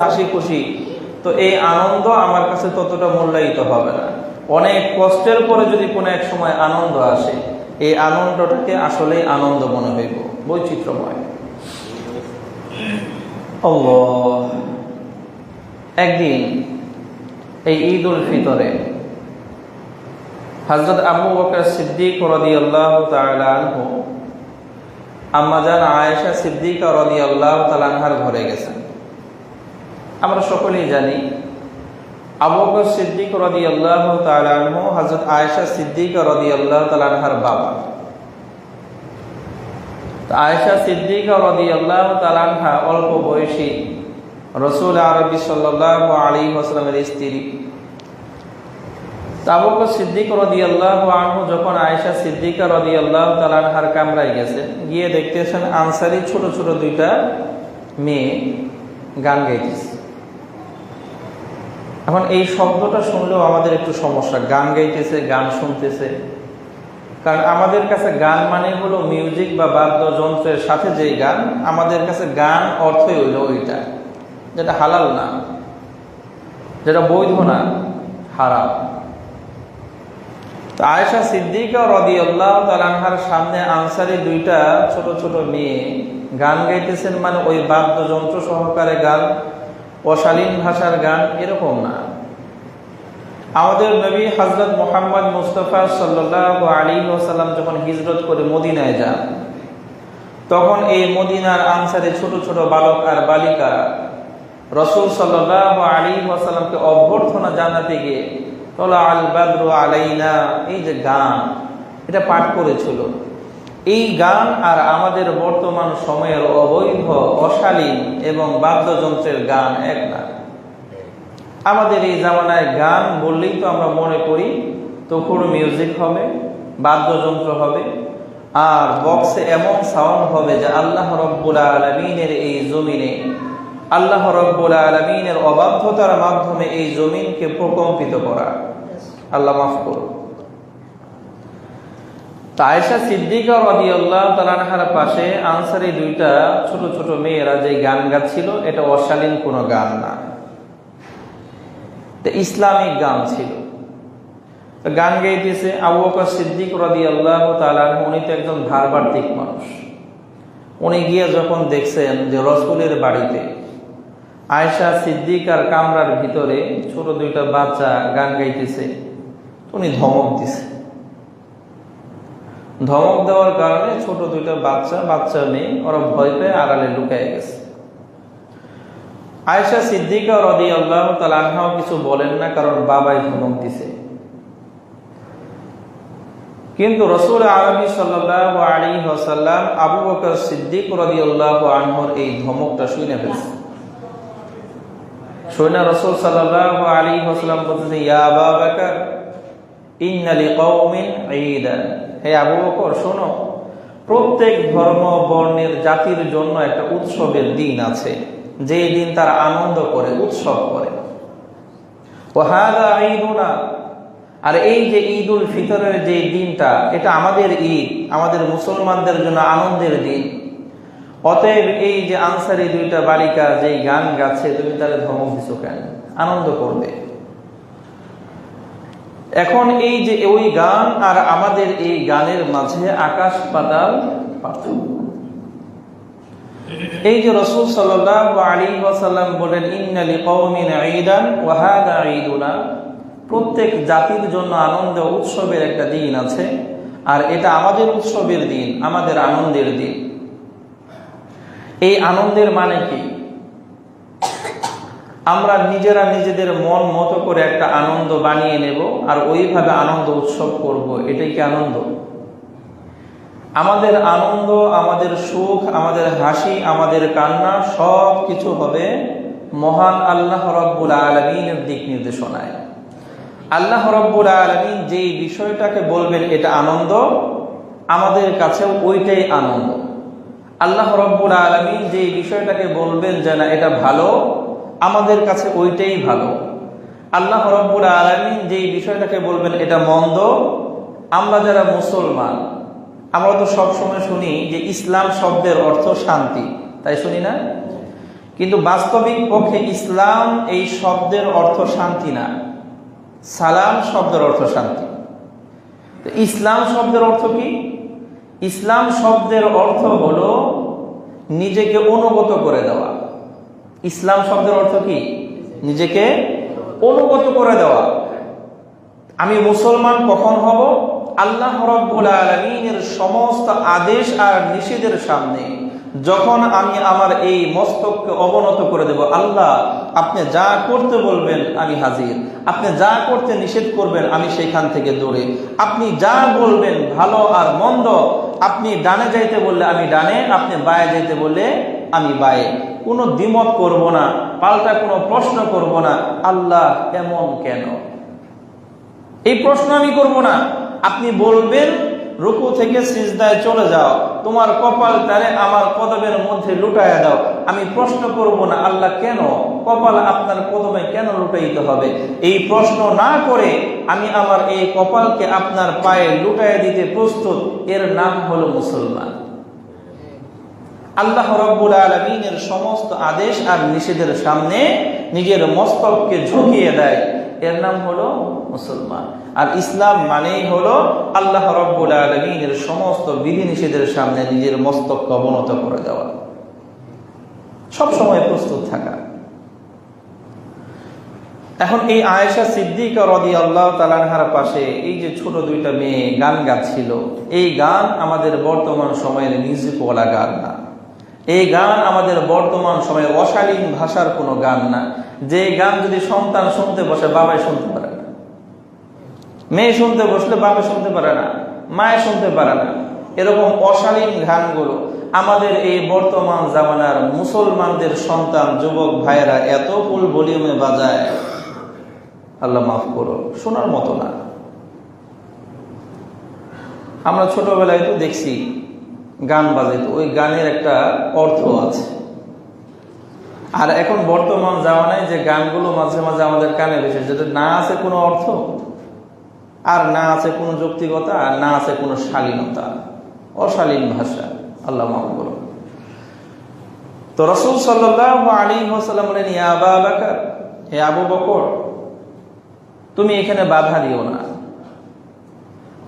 হাসি খুশি তো এই আনন্দ আমার কাছে ততটা মূল্যায়িত হবে না। অনেক কষ্টের পরে যদি কোনো এক সময় আনন্দ আসে, এই আনন্দটাকে আসলেই আনন্দ মনে হইব। বৈচিত্র্যময়। একদিন এই ঈদ উল ফিতরে হজরত আবু বকর সিদ্দিক রদি আল্লাহ আম্মাজান আয়েশা সিদ্দিকা রদি আল্লাহ তালানহার ঘরে গেছেন। আমরা সকলেই জানি আবু বকর সিদ্দিক রদি আল্লাহ হজরত আয়েশা সিদ্দিকা রদি আল্লাহ তালানহার বাবা। আয়েশা সিদ্দিকা রদি আল্লাহ তালানহা অল্প বয়সী রসুল আরবি সাল্লাহ আলী আসলামের স্ত্রী। তাবক সিদ্দিক রদি আল্লাহ আনহু যখন আয়েশা সিদ্দিকা রদি আল্লাহ তালানহার কামরায় গেছে, গিয়ে দেখতেছেন আনসারি ছোট ছোট দুইটা মেয়ে গান গাইতেছে। এখন এই শব্দটা শুনলেও আমাদের একটু সমস্যা। গান গাইতেছে, গান শুনতেছে। কারণ আমাদের কাছে গান মানে হলো মিউজিক বা বাদ্যযন্ত্রের সাথে যেই গান, আমাদের কাছে গান অর্থই হইল ওইটা। যেটা হালাল না, যেটা বৈধ না, হারাম। তো আয়েশা সিদ্দিকা রদি আল্লাহ তালানহার সামনে আনসারি দুইটা ছোট ছোট মেয়ে গান গাইতেছেন মানে ওই বাদ্যযন্ত্র সহকারে গান অশালীন ভাষার গান এরকম না। আমাদের নবী হজরত মোহাম্মদ মুস্তফা সাল্লাহ আলী ওসাল্লাম যখন হিজরত করে মদিনায় যান, তখন এই মদিনার আনসারে ছোট ছোট বালক আর বালিকারা রসুল সাল্লাহ আলী ওসাল্লামকে অভ্যর্থনা জানাতে গিয়ে তোলা আল বাদরু আলাইনা এই যে গান, এটা পাঠ করেছিল। এই গান আর আমাদের বর্তমান সময়ের অবৈধ, অশালীন এবং বাদ্যযন্ত্রের গান এক না। আমাদের এই জামানায় গান বললেই তো আমরা মনে করি তখন মিউজিক হবে, বাদ্যযন্ত্র হবে, আর বক্সে এমন সাউন্ড হবে যে আল্লাহ রব্বুল আলমিনের এই জমিনে, আল্লাহ রব্বুল আলমিনের অবাধ্যতার মাধ্যমে এই জমিনকে প্রকম্পিত করা। আল্লাহ মাফ করুন। তাইশা সিদ্দিকা রবি আল্লাহ তালানহার পাশে আনসারি দুইটা ছোট ছোট মেয়েরা যে গান গাচ্ছিল, এটা অশালীন কোনো গান না। ইসলামিক গান ছিল। গান গাইতেছে আবু বকর সিদ্দিক রদি আল্লাহ তালান উনি তো একজন ধারবার্তিক মানুষ। উনি গিয়ে যখন দেখছেন যে রসুলের বাড়িতে আয়সা সিদ্দিক আর কামরার ভিতরে ছোট দুইটা বাচ্চা গান গাইতেছে উনি ধমক দিছে। ধমক দেওয়ার কারণে ছোট দুইটা বাচ্চা বাচ্চা মেয়ে ওরা ভয় পেয়ে আড়ালে লুকায় গেছে। আয়সা সিদ্দিকা রদি আল্লাহ তালাহাও কিছু বলেন না, কারণ বাবাই ধমক দিছে। কিন্তু রসুল আলমী সাল্লাহ আলী হাসাল্লাম আবু বকর সিদ্দিক রদি আল্লাহ আনহর এই ধমকটা শুনে ফেলছে। শুনে রসুল সাল্লাহ আলী হাসাল্লাম বলতেছে, ইয়া আবা বাকার ইন্নালি কৌমিন ঈদান। হে আবু বকর, শোনো, প্রত্যেক ধর্ম বর্ণের জাতির জন্য একটা উৎসবের দিন আছে। যে দিন তারা আনন্দ করে, উৎসব করে। আর এই যে ঈদ উল ফিতরের যে দিনটা, এটা আমাদের ঈদ, আমাদের মুসলমানদের জন্য আনন্দের দিন। অতএব এই যে আনসারি দুইটা বালিকা যে গান গাচ্ছে, তুমি তাদের ধর্ম কিছু কেন? আনন্দ করবে। এখন এই যে ওই গান আর আমাদের এই গানের মাঝে আকাশ পাতাল এই যে রসুল সাল্লাহ ওয়াসাল্লাম বলেন ইন্নালি কৌমিন ঈদান ওয়াহাদা ঈদুনা। প্রত্যেক জাতির জন্য আনন্দ উৎসবের একটা দিন আছে, আর এটা আমাদের উৎসবের দিন, আমাদের আনন্দের দিন। এই আনন্দের মানে কি? আমরা নিজেরা নিজেদের মন মতো করে একটা আনন্দ বানিয়ে নেব আর ওইভাবে আনন্দ উৎসব করব, এটাই কি আনন্দ? আমাদের আনন্দ, আমাদের সুখ, আমাদের হাসি, আমাদের কান্না সব কিছু হবে মহান আল্লাহ রব্বুল আলমিনের দিক নির্দেশনায়। আল্লাহ রব্বুল আলমিন যেই বিষয়টাকে বলবেন এটা আনন্দ, আমাদের কাছেও ওইটাই আনন্দ। আল্লাহ রব্বুল আলমিন যেই বিষয়টাকে বলবেন যে না, এটা ভালো আমাদের কাছে ওইটাই ভালো। আল্লাহ রব্বুল আলমিন যেই বিষয়টাকে বলবেন, এটা মন্দ। আমরা যারা মুসলমান, আমরা তো সবসময় শুনি যে ইসলাম শব্দের অর্থ শান্তি। তাই শুনি না? কিন্তু বাস্তবিক পক্ষে ইসলাম এই শব্দের অর্থ শান্তি না। সালাম শব্দের অর্থ শান্তি। তো ইসলাম শব্দের অর্থ কি? ইসলাম শব্দের অর্থ হলো নিজেকে অনুগত করে দেওয়া। ইসলাম শব্দের অর্থ কি? নিজেকে অনুগত করে দেওয়া। আমি মুসলমান কখন হব? আল্লাহ রব্বুল আলমিনের সমস্ত আদেশ আর নিষেধের সামনে। যখন আমি আমার এই মস্তককে অবনত করে দেব, আল্লাহ, আপনি যা করতে বলবেন আমি হাজির। আপনি যা করতে নিষেধ করবেন আমি সেখান থেকে দূরে। আপনি যা বলবেন ভালো আর মন্দ, আপনি ডানে যাইতে বললে আমি ডানে, আপনি বায়ে যাইতে বললে আমি বায়ে কোনো দ্বিমত করব না, পাল্টা কোনো প্রশ্ন করব না, আল্লাহ এমন কেন? এই প্রশ্ন আমি করব না। আপনি বলবেন, রুকু থেকে সিজদায় চলে যাও, তোমার কপাল তারে আমার কদমের মধ্যে লুটাইয়া দাও। আমি প্রশ্ন করব না, আল্লাহ কেন? কপাল আপনার কদমে কেন লুটাইতে হবে? এই প্রশ্ন না করে আমি আমার এই কপালকে আপনার পায়ে লুটাইয়া দিতে প্রস্তুত, এর নাম হলো মুসলমান। আল্লাহ রব্বুল আলমিনের সমস্ত আদেশ আর নিষেধের সামনে নিজের মস্তককে ঝুঁকিয়ে দেয়। এর নাম হলো মুসলমান। আর ইসলাম মানেই হলো আল্লাহ রব্বুল আলমিনের সমস্ত বিধি নিষেধের সামনে নিজের মস্তককে অবনত করে দেওয়া। সব সময় প্রস্তুত থাকা। এখন এই আয়েশা সিদ্দিকা রদি আল্লাহ তালানহার পাশে এই যে ছোট দুইটা মেয়ে গান গাচ্ছিল, এই গান আমাদের বর্তমান সময়ের মিউজিকওয়ালা গান না। এই গান আমাদের বর্তমান সময়ে অশালীন ভাষার কোনো গান না। যে গান যদি সন্তান শুনতে বসে, বাবাই শুনতে পারে না। মেয়ে শুনতে বসলে বাবা শুনতে পারে না, মায়ে শুনতে পারে না। এরকম অশালীন গানগুলো আমাদের এই বর্তমান জামানার মুসলমানদের সন্তান, যুবক ভাইয়েরা এত ফুল ভলিউমে বাজায়। আল্লাহ মাফ করো, শোনার মতো না। আমরা ছোটবেলায় তো দেখছি গান বাজাইত, ওই গানের একটা অর্থ আছে। আর এখন বর্তমান জামানায় যে গানগুলো মাঝে মাঝে আমাদের কানে বেশি যেটা না আছে কোনো অর্থ? আর না আছে কোনো যৌক্তিকতা, আর না আছে কোনো শালীনতা। অশালীন ভাষা, আল্লাহ করো তো রসুল সাল্লাহ আলী হাসাল্লাম বলেন, ইয়া আবা হে আবু বকর, তুমি এখানে বাধা দিও না।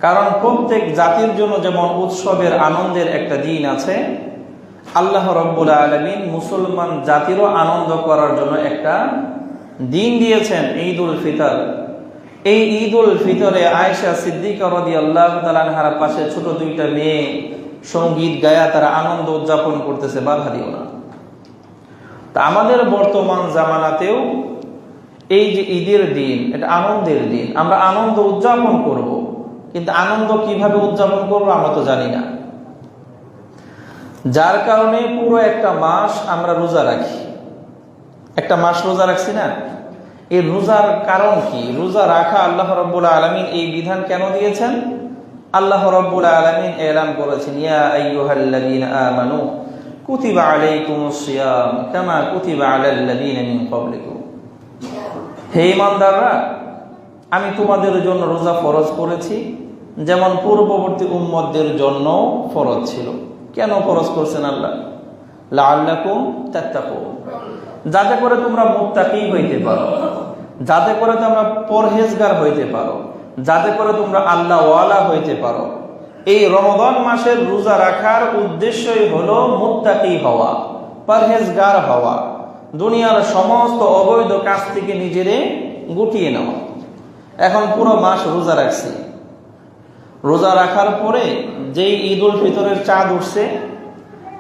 কারণ প্রত্যেক জাতির জন্য যেমন উৎসবের আনন্দের একটা দিন আছে, আল্লাহ রব্বুল আলমিন মুসলমান জাতিরও আনন্দ করার জন্য একটা দিন দিয়েছেন ঈদ উল ফিতর এই ঈদ উল ফিতরে আয়সা সিদ্দিকা আল্লাহ তালানহার পাশে ছোট দুইটা মেয়ে সংগীত গায়া তারা আনন্দ উদযাপন করতেছে, বাধা দিও না তা আমাদের বর্তমান জামানাতেও এই যে ঈদের দিন, এটা আনন্দের দিন, আমরা আনন্দ উদযাপন করব। কিন্তু আনন্দ কীভাবে উদযাপন করব আমরা তো জানি না। যার কারণে পুরো একটা মাস আমরা রোজা রাখি। একটা মাস রোজা রাখছি না? এই রোজার কারণ কি? রোজা রাখা আল্লাহ রব্বুল আলমিন এই বিধান কেন দিয়েছেন? আল্লাহ রব্বুল আলমিন এলান করেছেন, ইয়া হে ইমানদাররা, আমি তোমাদের জন্য রোজা ফরজ করেছি যেমন পূর্ববর্তী উম্মতদের জন্য ফরজ ছিল। কেন ফরজ করছেন আল্লাহ? যাতে করে তোমরা মুত্তাকি হইতে পারো। যাতে করে তোমরা পরহেজগার হইতে পারো। যাতে করে তোমরা আল্লাহ ওয়ালা হইতে পারো। এই রমদান মাসের রোজা রাখার উদ্দেশ্যই হলো মুত্তাকি হওয়া, পরহেজগার হওয়া, দুনিয়ার সমস্ত অবৈধ কাজ থেকে নিজেরে গুটিয়ে নেওয়া। এখন পুরো মাস রোজা রাখছি। রোজা রাখার পরে যেই ঈদ উল ফিতরের চাঁদ উঠছে,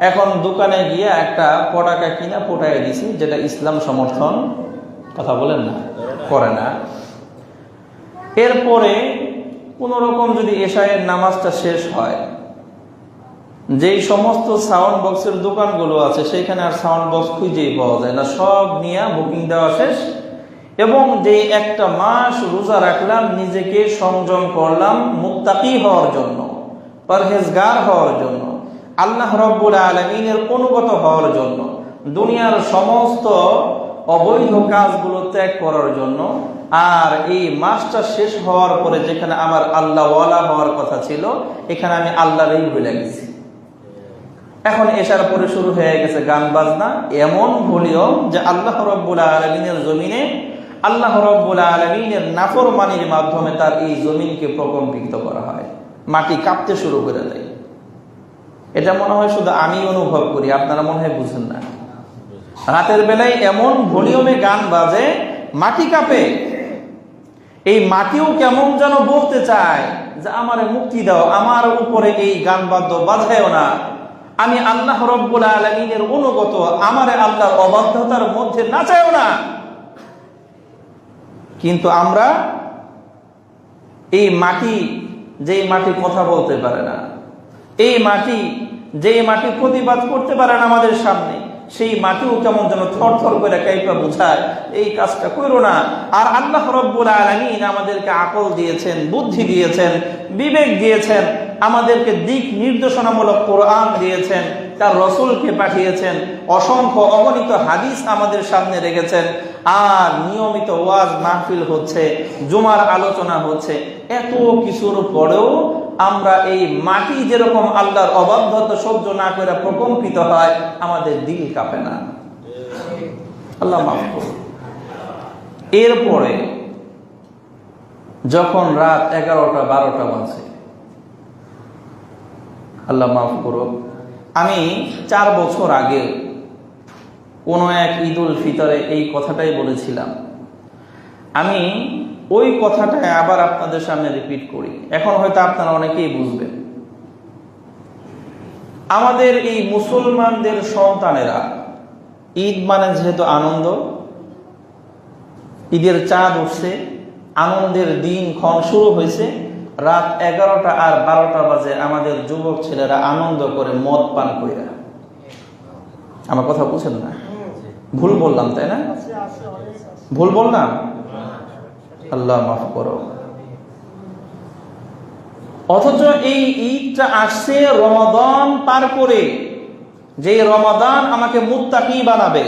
এখন দোকানে গিয়ে একটা পটাকা কিনা পটাই দিছি, যেটা ইসলাম সমর্থন। কথা বলেন না, করে না। এরপরে কোন রকম যদি এশায়ের নামাজটা শেষ হয়, যেই সমস্ত সাউন্ড বক্সের দোকানগুলো আছে, সেখানে আর সাউন্ড বক্স খুঁজেই পাওয়া যায় না। সব নিয়ে বুকিং দেওয়া শেষ। এবং যে একটা মাস রোজা রাখলাম, নিজেকে সংযম করলাম মুক্তাকি হওয়ার জন্য, পরহেজগার হওয়ার জন্য, আল্লাহ রব্বুল আলমিনের অনুগত হওয়ার জন্য, দুনিয়ার সমস্ত অবৈধ কাজগুলো ত্যাগ করার জন্য, আর এই মাসটা শেষ হওয়ার পরে যেখানে আমার আল্লাহ ওয়ালা হওয়ার কথা ছিল, এখানে আমি আল্লাহরই ভুলে গেছি। এখন এসার পরে শুরু হয়ে গেছে গান বাজনা, এমন ভলিউম যে আল্লাহ রব্বুল আলমিনের জমিনে আল্লাহ রব্বুল আলমিনের নাফরমানির মাধ্যমে তার এই জমিনকে প্রকম্পিত করা হয়। মাটি কাঁপতে শুরু করে দেয়। এটা মনে হয় শুধু আমি অনুভব করি, আপনারা মনে হয় বুঝেন না। রাতের বেলায় এমন ভলিউমে গান বাজে, মাটি কাঁপে। এই মাটিও কেমন যেন বলতে চায় যে, আমারে মুক্তি দাও, আমার উপরে এই গান বাদ্য বাজায়ও না। আমি আল্লাহ রব্বুল আলমিনের অনুগত, আমারে আল্লাহর অবাধ্যতার মধ্যে নাচায়ও না। কিন্তু আমরা এই মাটি, যেই মাটি কথা বলতে পারে না, এই মাটি, যেই মাটি প্রতিবাদ করতে পারে না আমাদের সামনে, সেই মাটিও কেমন যেন থর থর করে কাইপা বোঝায়, এই কাজটা করো না। আর আল্লাহ রব্বুল আলমিন আমাদেরকে আকল দিয়েছেন, বুদ্ধি দিয়েছেন, বিবেক দিয়েছেন, আমাদেরকে দিক নির্দেশনামূলক কোরআন দিয়েছেন তার রসুলকে পাঠিয়েছেন, অসংখ্য অগণিত হাদিস আমাদের সামনে রেখেছেন, আর নিয়মিত ওয়াজ মাহফিল হচ্ছে, জুমার আলোচনা হচ্ছে। এত কিছুর পরেও আমরা এই মাটি যেরকম আল্লাহর অবাধ্যতা সহ্য না করে প্রকম্পিত হয়, আমাদের দিল কাঁপে না। আল্লাহ মাফ করুন। এরপরে যখন রাত এগারোটা, বারোটা বাজে, আল্লাহ মাফ করুক। আমি চার বছর আগে কোনো এক ঈদ উল ফিতরে এই কথাটাই বলেছিলাম। আমি ওই কথাটাই আবার আপনাদের সামনে রিপিট করি। এখন হয়তো আপনারা অনেকেই বুঝবেন। আমাদের এই মুসলমানদের সন্তানেরা, ঈদ মানে যেহেতু আনন্দ, ঈদের চাঁদ উঠছে, আনন্দের দিন ক্ষণ শুরু হয়েছে রাত এগারোটা আর বারোটা বাজে আমাদের যুবক ছেলেরা আনন্দ করে মদ পান করে আমার কথা বুঝেন না? ভুল বললাম, তাই না? ভুল বললাম? আল্লাহ মাফ করো। অথচ এই ঈদটা আসছে রমাদান পার করে। যে রমাদান আমাকে মুত্তাকি বানাবে,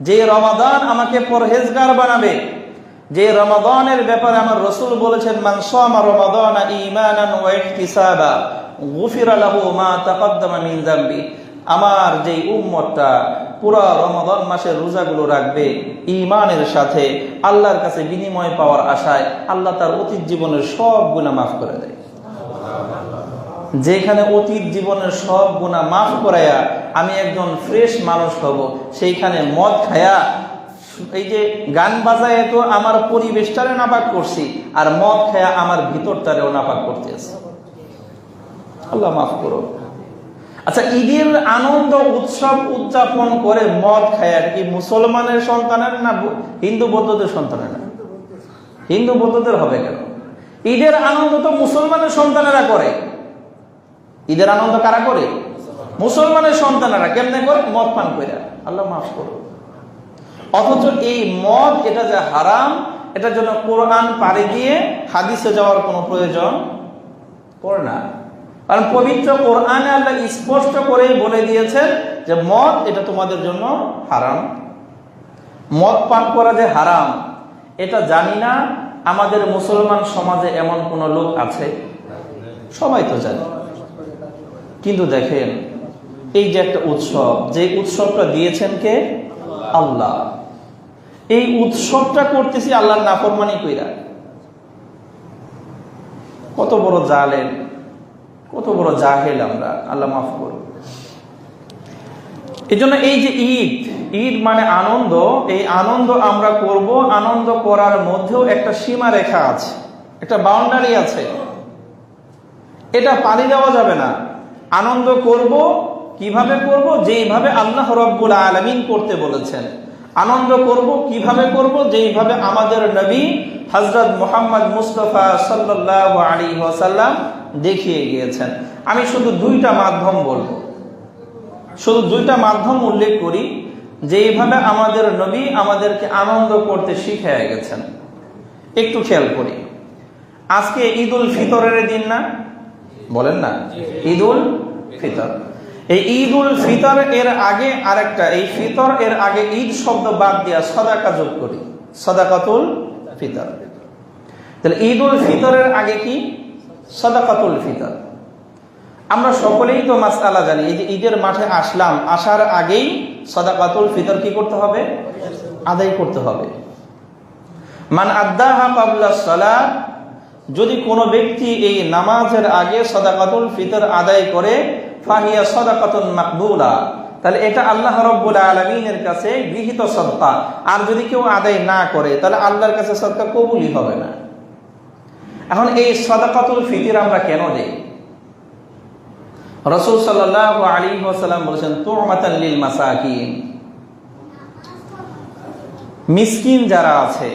যে রমাদান আমাকে পরহেজগার বানাবে যে রমাদানের ব্যাপারে আমার রসুল বলেছেন, মান সামা রমাদান ঈমানান ওয়া গুফিরা লাহু মা তাকাদ্দামা মিন আমার যেই উম্মতটা পুরা রমাদান মাসের রোজাগুলো রাখবে ইমানের সাথে আল্লাহর কাছে বিনিময় পাওয়ার আশায় আল্লাহ তার অতীত জীবনের সব গুনাহ মাফ করে দেয়। যেখানে অতীত জীবনের সব গুণা মাফ করাইয়া আমি একজন ফ্রেশ মানুষ হব, সেইখানে মদ খায়া এই যে গান বাজায় তো আমার পরিবেশটারে নাপাক করছি, আর মদ খায়া আমার ভিতরটারেও নাপাক করতেছে আল্লাহ মাফ করো। আচ্ছা ঈদের আনন্দ উৎসব উদযাপন করে মদ খায় কি মুসলমানের সন্তানের না হিন্দু বৌদ্ধদের সন্তানের না? হিন্দু বৌদ্ধদের হবে কেন? ঈদের আনন্দ তো মুসলমানের সন্তানেরা করে। ঈদের আনন্দ কারা করে? মুসলমানের সন্তানেরা। কেমনে করে? মদ পান করে আল্লাহ মাফ করো। অথচ এই মদ, এটা যে হারাম, এটার জন্য কোরআন পাড়ি দিয়ে হাদিসে যাওয়ার কোনো প্রয়োজন পড়ে না। কারণ পবিত্র কোরআনে আল্লাহ স্পষ্ট করে বলে দিয়েছেন যে মদ, এটা তোমাদের জন্য হারাম। মদ পান করা যে হারাম, এটা জানি না আমাদের মুসলমান সমাজে এমন কোন লোক আছে? সবাই তো জানে। কিন্তু দেখেন, এই যে একটা উৎসব, যে উৎসবটা দিয়েছেন কে? আল্লাহ। এই উৎসবটা করতেছি আল্লাহর নাফরমানি কইরা। কত বড় জালেন কত বড় জাহেল আমরা, আল্লাহ মাফ করুন এই জন্য এই যে ঈদ ঈদ মানে আনন্দ, এই আনন্দ আমরা করব, আনন্দ করার মধ্যেও একটা সীমা রেখা আছে, একটা বাউন্ডারি আছে। এটা পানি দেওয়া যাবে না। আনন্দ করব, কীভাবে করব? যেইভাবে আল্লাহ রব্বুল আলমিন করতে বলেছেন। আনন্দ করব, কীভাবে করব? যেইভাবে আমাদের নবী হজরত মোহাম্মদ মুস্তফা সাল্লাহ আলী ওসাল্লাম দেখিয়ে গিয়েছেন। আমি শুধু দুইটা মাধ্যম বলব। শুধু দুইটা মাধ্যম উল্লেখ করি, যেইভাবে আমাদের নবী আমাদেরকে আনন্দ করতে শিখিয়ে গেছেন। একটু খেয়াল করি। আজকে ঈদ উল ফিতরের দিন না? বলেন না। ঈদ উল ফিতর। এই ঈদ উল ফিতর এর আগে আরেকটা, এই ফিতর এর আগে ঈদ শব্দ বাদ দিয়া সদাকা যোগ করি। সদাকাতুল ফিতর। তাহলে ঈদ উল ফিতরের আগে কি? সদাকাতুল ফিতর। আমরা সকলেই তো মাসআলা জানি, এই যে ঈদের মাঠে আসলাম, আসার আগেই সদাকাতুল ফিতর কি করতে হবে? আদায় করতে হবে। মান আদাহা কাবলা সালাত, যদি কোনো ব্যক্তি এই নামাজের আগে সদাকাতুল ফিতর আদায় করে ফাহিয়া সদাকাতুন মাকবুলা। তাহলে এটা আল্লাহ রব্বুল আলমিনের কাছে গৃহীত সত্তা আর যদি কেউ আদায় না করে, তাহলে আল্লাহর কাছে সত্তা কবুলই হবে না। এখন এই সদাকাতুল ফিতির আমরা কেন দেই? রসুল সাল্লাহ আলী ওসাল্লাম বলেছেন তোমাতাল্লিল মাসাকিন। মিসকিন যারা আছে,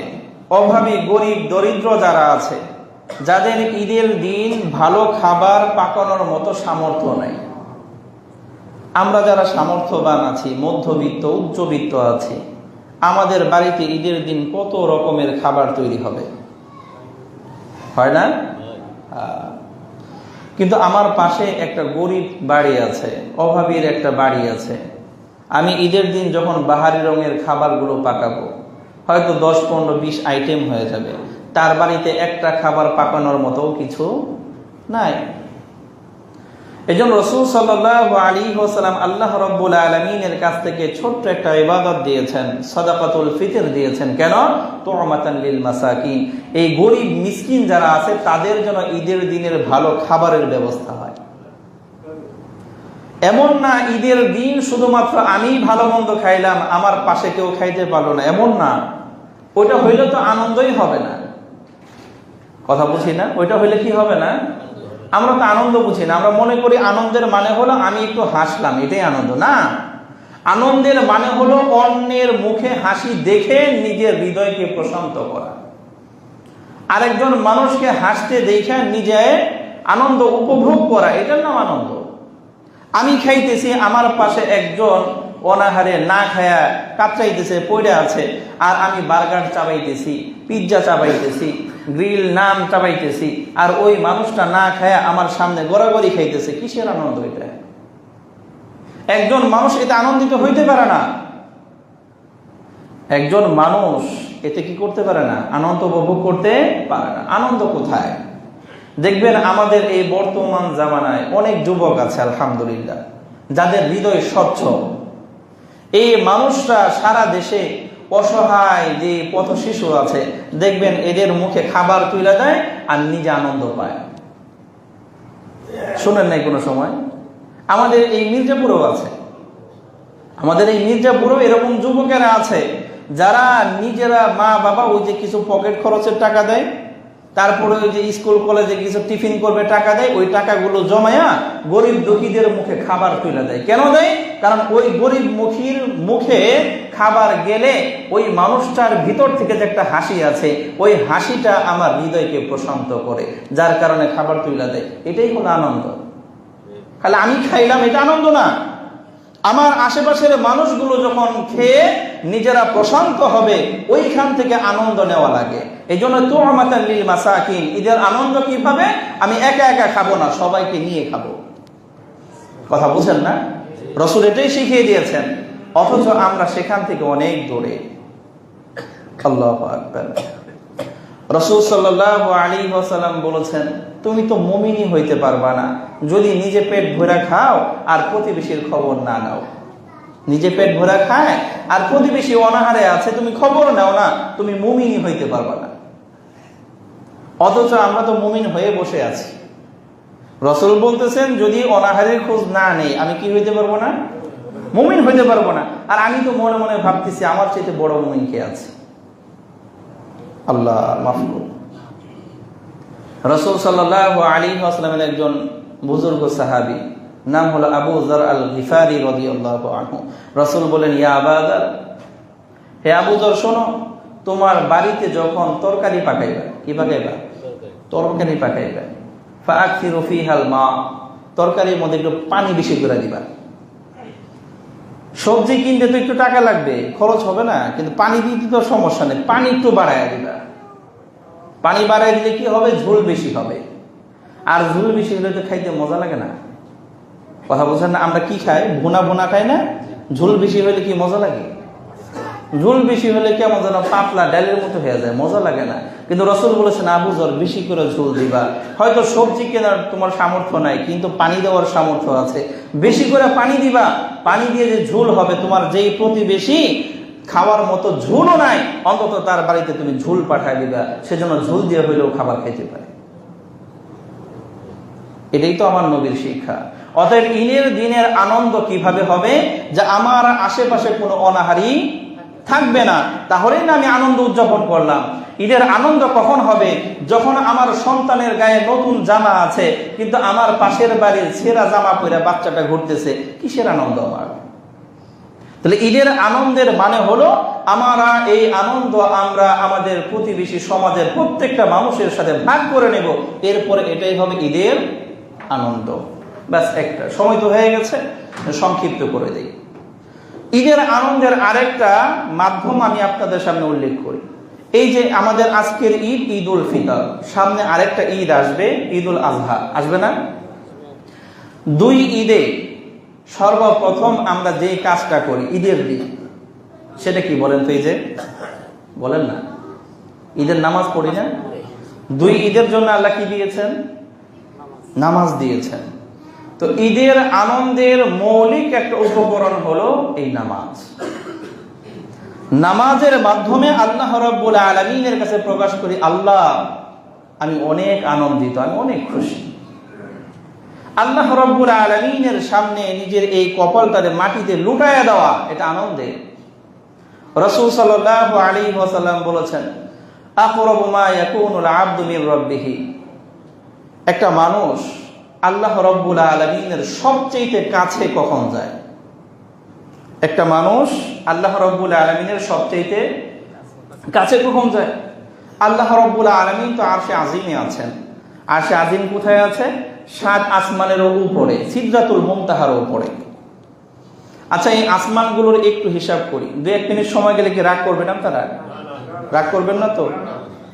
অভাবী, গরিব, দরিদ্র যারা আছে, যাদের ঈদের দিন ভালো খাবার পাকানোর মতো সামর্থ্য নাই। আমরা যারা সামর্থ্যবান আছি, মধ্যবিত্ত, উচ্চবিত্ত আছি, আমাদের বাড়িতে ঈদের দিন কত রকমের খাবার তৈরি হবে? হয় না? কিন্তু আমার পাশে একটা গরিব বাড়ি আছে, অভাবীর একটা বাড়ি আছে। আমি ঈদের দিন যখন বাহারি রঙের খাবারগুলো পাকাবো, হয়তো দশ, পনেরো, বিশ আইটেম হয়ে যাবে। তার বাড়িতে একটা খাবার পাকানোর মতো কিছু নাই। এই জন্য রসুল সাল্লাহ আলী হোসালাম আল্লাহ রব্বুল আলমিনের কাছ থেকে ছোট্ট একটা ইবাদত দিয়েছেন, সদাকাতুল ফিতর দিয়েছেন। কেন? তোমাতাল্লিল মাসাকিন। এই গরিব মিসকিন যারা আছে, তাদের জন্য ঈদের দিনের ভালো খাবারের ব্যবস্থা হয়। এমন না ঈদের দিন শুধুমাত্র আমি ভালো মন্দ খাইলাম, আমার পাশে কেউ খাইতে পারল না। এমন না। ওইটা হইলে তো আনন্দই হবে না। কথা বুঝি না? ওইটা হইলে কি হবে না? আমরা তো আনন্দ বুঝি না, আমরা মনে করি আনন্দের মানে হলো আমি একটু হাসলাম, এটাই আনন্দ, না? আনন্দের মানে হলো অন্যের মুখে হাসি দেখে নিজের হৃদয়কে প্রশান্ত করা। আরেকজন মানুষকে হাসতে দেখে নিজে আনন্দ উপভোগ করা, এটার নাম আনন্দ। আমি খাইতেছি, আমার পাশে একজন অনাহারে না খায়া কাতরাইতেছে, পড়ে আছে, আর আমি বার্গার চাবাইতেছি, পিৎজা চাবাইতেছি গ্রিল নাম চাবাইতেছি আর ওই মানুষটা না খায়া আমার সামনে গড়াগড়ি খাইতেছে, কিসের আনন্দ এটা? একজন মানুষ এতে আনন্দিত হইতে পারে না। একজন মানুষ এতে কি করতে পারে না? আনন্দ উপভোগ করতে পারে না। আনন্দ কোথায়? দেখবেন আমাদের এই বর্তমান জামানায় অনেক যুবক আছে, আলহামদুলিল্লাহ, যাদের হৃদয় স্বচ্ছ। এই মানুষরা সারা দেশে অসহায় যে পথ শিশু আছে, দেখবেন এদের মুখে খাবার তুলে দেয় আর নিজে আনন্দ পায়। শোনেন নাই কোনো সময়? আমাদের এই মির্জাপুরেও আছে। আমাদের এই মির্জাপুরেও এরকম যুবকেরা আছে, যারা নিজেরা মা বাবা ওই যে কিছু পকেট খরচের টাকা দেয় তারপরে ওই যে স্কুল, কলেজে কিছু টিফিন করবে, টাকা দেয়, ওই টাকাগুলো জমায়া গরিব দুঃখীদের মুখে খাবার তুলে দেয়। কেন দেয়? কারণ ওই গরিব মুখীর মুখে খাবার গেলে ওই মানুষটার ভিতর থেকে যে একটা হাসি আছে, ওই হাসিটা আমার হৃদয়কে প্রশান্ত করে, যার কারণে খাবার তুলে দেয়। এটাই হলো আনন্দ। খালি আমি খাইলাম, এটা আনন্দ না। আমার আশেপাশের মানুষগুলো যখন খেয়ে নিজেরা প্রশান্ত হবে, ওইখান থেকে আনন্দ নেওয়া লাগে। এই জন্য তো আমাদের লীল মাসাকিন, ঈদের আনন্দ কীভাবে? আমি একা একা খাব না, সবাইকে নিয়ে খাব। কথা বুঝেন না? রসুল এটাই শিখিয়ে দিয়েছেন, অথচ আমরা সেখান থেকে অনেক দূরে। আল্লাহ রসুল সাল্লাহ আলী ওসাল্লাম বলেছেন, তুমি তো মমিনি হইতে পারবা না। যদি নিজে পেট ভরা খাও, আর প্রতিবেশীর খবর না নাও। নিজে পেট ভরা খায়, আর প্রতিবেশী অনাহারে আছে, তুমি খবর নাও না, তুমি মমিনি হইতে পারবা না। অথচ আমরা তো মুমিন হয়ে বসে আছি। রসুল বলতেছেন, যদি অনাহারের খোঁজ না নেই, আমি কি হইতে পারব না? মুমিন হইতে পারব না। আর আমি তো মনে মনে ভাবতেছি, আমার চাইতে বড় মুমিন কে আছে? আল্লাহ মাফ রসুল সাল্লাহ আলী আসলামের একজন বুজুর্গ সাহাবি, নাম হলো আবু জর আল গিফারি রদি আল্লাহ আনহু। রসুল বলেন, ইয়া আবাদার হে আবু জর শোনো, তোমার বাড়িতে যখন তরকারি পাকাইবা, কি পাকাইবা? তরকারি পাকাইবা। ফাঁকি রফি হাল মা, তরকারির মধ্যে একটু পানি বেশি করে দিবা। সবজি কিনতে তো একটু টাকা লাগবে, খরচ হবে না, কিন্তু পানি দিতে তো সমস্যা নেই, পানি একটু বাড়ায় দিবা। পানি বাড়ায় দিলে কি হবে? ঝোল বেশি হবে। আর ঝোল বেশি হলে তো খাইতে মজা লাগে না। কথা বলছেন না, আমরা কি খাই? ভুনা ভুনা খাই না? ঝোল বেশি হলে কি মজা লাগে? ঝুল বেশি হলে কেমন যেন পাতলা ডালের মতো হয়ে যায়? মজা লাগে না। কিন্তু রসুল বলেছেন, আবু জর, বেশি করে ঝুল দিবা। হয়তো সবজি কেনার তোমার সামর্থ্য নাই, কিন্তু পানি দেওয়ার সামর্থ্য আছে। বেশি করে পানি দিবা। পানি দিয়ে যে ঝুল হবে, তোমার যেই প্রতিবেশী খাওয়ার মতো ঝুলও নাই, অন্তত তার বাড়িতে তুমি ঝুল পাঠায় দিবা। সেজন্য ঝুল দিয়ে হইলেও খাবার খেতে পারে। এটাই তো আমার নবীর শিক্ষা। অতএব ঈদের দিনের আনন্দ কীভাবে হবে? যে আমার আশেপাশে কোনো অনাহারি থাকবে না। তাহলেই না আমি আনন্দ উদযাপন করলাম। ঈদের আনন্দ কখন হবে? যখন আমার সন্তানের গায়ে নতুন জামা আছে, কিন্তু আমার পাশের বাড়ির সেরা জামা পরে বাচ্চাটা ঘুরতেছে, কিসের আনন্দ আমার? তাহলে ঈদের আনন্দের মানে হলো, আমরা এই আনন্দ আমরা আমাদের প্রতিবেশী সমাজের প্রত্যেকটা মানুষের সাথে ভাগ করে নেব। এরপরে এটাই হবে ঈদের আনন্দ। ব্যাস একটা। সময় তো হয়ে গেছে। সংক্ষিপ্ত করে দিই। ঈদের আনন্দের আরেকটা মাধ্যম আমি আপনাদের সামনে উল্লেখ করি। এই যে আমাদের আজকের ঈদ ঈদ উল ফিতর। সামনে আরেকটা ঈদ আসবে ঈদ উল আজহা। আসবে না? দুই ঈদে সর্বপ্রথম আমরা যে কাজটা করি, ঈদের দিন, সেটা কি বলেন তো এই যে? বলেন না। ঈদের নামাজ পড়ি না? দুই ঈদের জন্য আল্লাহ কি দিয়েছেন? নামাজ দিয়েছেন। তো ঈদের আনন্দের মৌলিক একটা উপকরণ হলো এই নামাজ। নামাজের মাধ্যমে আল্লাহ রব্বুল আলমিনের কাছে প্রকাশ করি, আল্লাহ, আমি অনেক আনন্দিত, আমি অনেক খুশি। আল্লাহ রব্বুল আলমিনের সামনে নিজের এই কপালটারে মাটিতে লুটাইয়া দেওয়া, এটা আনন্দে রসুল সাল্লাহ আলী ওসাল্লাম বলেছেন, আকরব মা ইয়াকুনুল আব্দু মির রব্বিহি। একটা মানুষ আল্লাহ রব্বুল আলমিনের সবচেয়ে কাছে কখন যায়? একটা মানুষ আল্লাহ রব্বুল আলমিনের সবচেয়ে কাছে কখন যায়? আল্লাহ রব্বুল আলমিন তো আরশে আজিমে আছেন। আরশে আজিম কোথায় আছে? সাত আসমানের উপরে সিদ্ধাতুল মুমতাহার উপরে। আচ্ছা এই আসমানগুলোর একটু হিসাব করি। দু এক মিনিট সময় গেলে কি রাগ করবেন আপনারা রাগ করবেন না তো?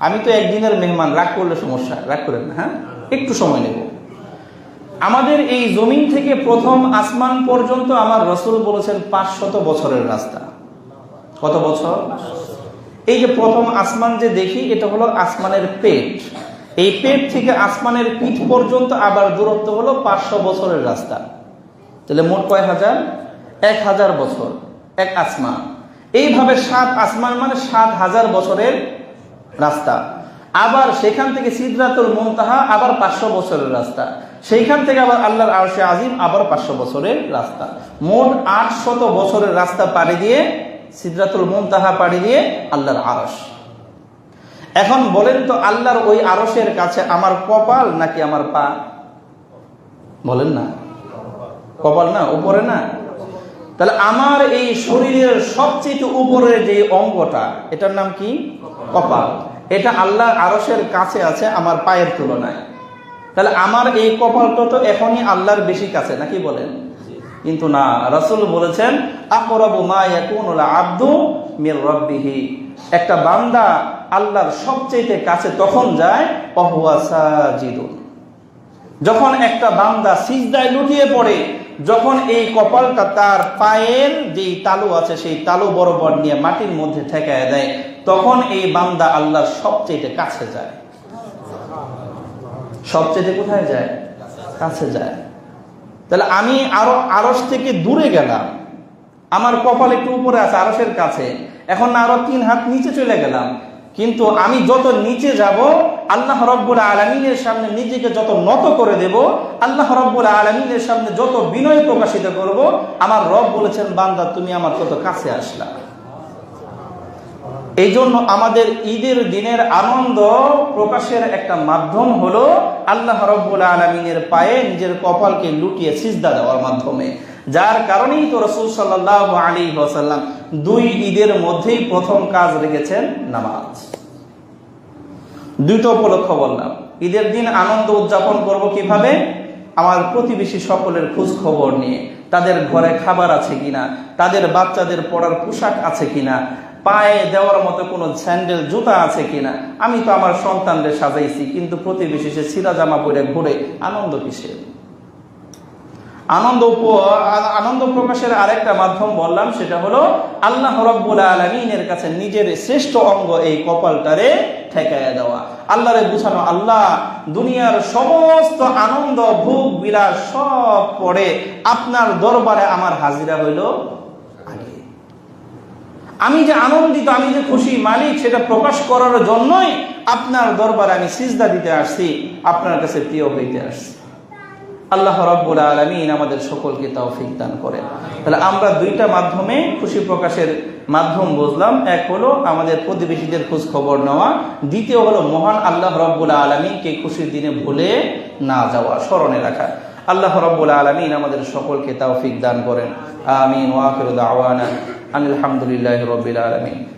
আমি তো একদিনের মেহমান, রাগ করলে সমস্যা, রাগ করেন না হ্যাঁ? একটু সময় নেব। আমাদের এই জমিন থেকে প্রথম আসমান পর্যন্ত আমার রসুল বলেছেন পাঁচশত বছরের রাস্তা। কত বছর? এই যে প্রথম আসমান যে দেখি, এটা হলো আসমানের পেট। এই পেট থেকে আসমানের পিঠ পর্যন্ত আবার দূরত্ব হলো পাঁচশো বছরের রাস্তা। তাহলে মোট কয় হাজার? এক হাজার বছর, এক আসমান। এইভাবে সাত আসমান মানে সাত হাজার বছরের রাস্তা। আবার সেখান থেকে সিদ্ধাতুল মুনতাহা আবার পাঁচশো বছরের রাস্তা। সেইখান থেকে আবার আল্লাহর আরশে আজিম আবার পাঁচশো বছরের রাস্তা। মোট আটশত বছরের রাস্তা পাড়ি দিয়ে সিদ্ধাতুল মুনতাহা পাড়ি দিয়ে আল্লাহর আরশ। এখন বলেন তো আল্লাহর ওই আরসের কাছে আমার কপাল নাকি আমার পা? বলেন না। কপাল না, উপরে না? তাহলে আমার এই শরীরের সবচেয়ে উপরের যে অঙ্গটা, এটার নাম কি? কপাল। এটা আল্লাহ আরসের কাছে আছে, আমার পায়ের তুলনায়। তাহলে আমার এই কপালটা তো এখনই আল্লাহর বেশি কাছে নাকি বলেন? কিন্তু না, রাসূল বলেছেন, আকরাবু মা ইয়াকুনুল আব্দু মির রাব্বিহি। একটা বান্দা আল্লাহর সবচেয়ে কাছে তখন যায় অহুয়া সাজিদুন। যখন একটা বান্দা সিজদায় লুটিয়ে পড়ে, যখন এই কপালটা তার পায়ের যেই তালু আছে, সেই তালু বরাবর নিয়ে মাটির মধ্যে ঠেকায় দেয় তখন এই বান্দা আল্লাহর সবচেয়ে কাছে যায়। সবচেয়ে কোথায় যায়? কাছে যায়। তাহলে আমি আরও আরস থেকে দূরে গেলাম। আমার কপাল একটু উপরে আছে আরসের কাছে। এখন আরও তিন হাত নিচে চলে গেলাম। কিন্তু আমি যত নিচে যাব, আল্লাহ রব্বুল আলমিনের সামনে নিজেকে যত নত করে দেব, আল্লাহ রব্বুল আলমিনের সামনে যত বিনয় প্রকাশিত করব, আমার রব বলেছেন, বান্দা, তুমি আমার কত কাছে আসলা। এই জন্য আমাদের ঈদের দিনের আনন্দ প্রকাশের একটা মাধ্যম হলো আল্লাহ রব্বুল আলমিনের পায়ে নিজের কপালকে লুটিয়ে সিজদা দেওয়ার মাধ্যমে। যার কারণেই তো রসুল সাল্লাহ আলী ওসাল্লাম দুই ঈদের মধ্যেই প্রথম কাজ রেখেছেন নামাজ। দুটো উপলক্ষ বললাম। ঈদের দিন আনন্দ উদযাপন করব কীভাবে? আমার প্রতিবেশী সকলের খোঁজ খবর নিয়ে। তাদের ঘরে খাবার আছে কিনা? তাদের বাচ্চাদের পড়ার পোশাক আছে কিনা? পায়ে দেওয়ার মতো কোনো স্যান্ডেল, জুতা আছে কিনা? আমি তো আমার সন্তানদের সাজাইছি, কিন্তু প্রতিবেশী সে সিরা জামা পরে ঘুরে আনন্দ কিসের? আনন্দ আনন্দ প্রকাশের আরেকটা মাধ্যম বললাম, সেটা হলো আল্লাহ রব্বুল আলমিনের কাছে নিজের শ্রেষ্ঠ অঙ্গ এই কপালটারে ঠেকাইয়া দেওয়া। আল্লাহরে বুঝানো, আল্লাহ দুনিয়ার সমস্ত আনন্দ, ভোগ, বিলাস সব পরে আপনার দরবারে আমার হাজিরা হইল আমি যে আনন্দিত, আমি যে খুশি, মালিক, সেটা প্রকাশ করার জন্যই আপনার দরবারে আমি সিজদা দিতে আসছি, আপনার কাছে প্রিয় হইতে আসছি। আল্লাহ রব্বুল আলমিন আমাদের সকলকে তৌফিক দান করেন। তাহলে আমরা দুইটা মাধ্যমে খুশি প্রকাশের মাধ্যম বুঝলাম। এক হলো আমাদের প্রতিবেশীদের খোঁজ খবর নেওয়া, দ্বিতীয় হলো মহান আল্লাহ রব্বুল আলমিনকে খুশির দিনে ভুলে না যাওয়া, স্মরণে রাখা। আল্লাহ রব্বুল আলমিন আমাদের সকলকে তাওফিক দান করেন। আমিন ওয়াকির দাওয়ানা আলহামদুলিল্লাহ রবিল আলমিন।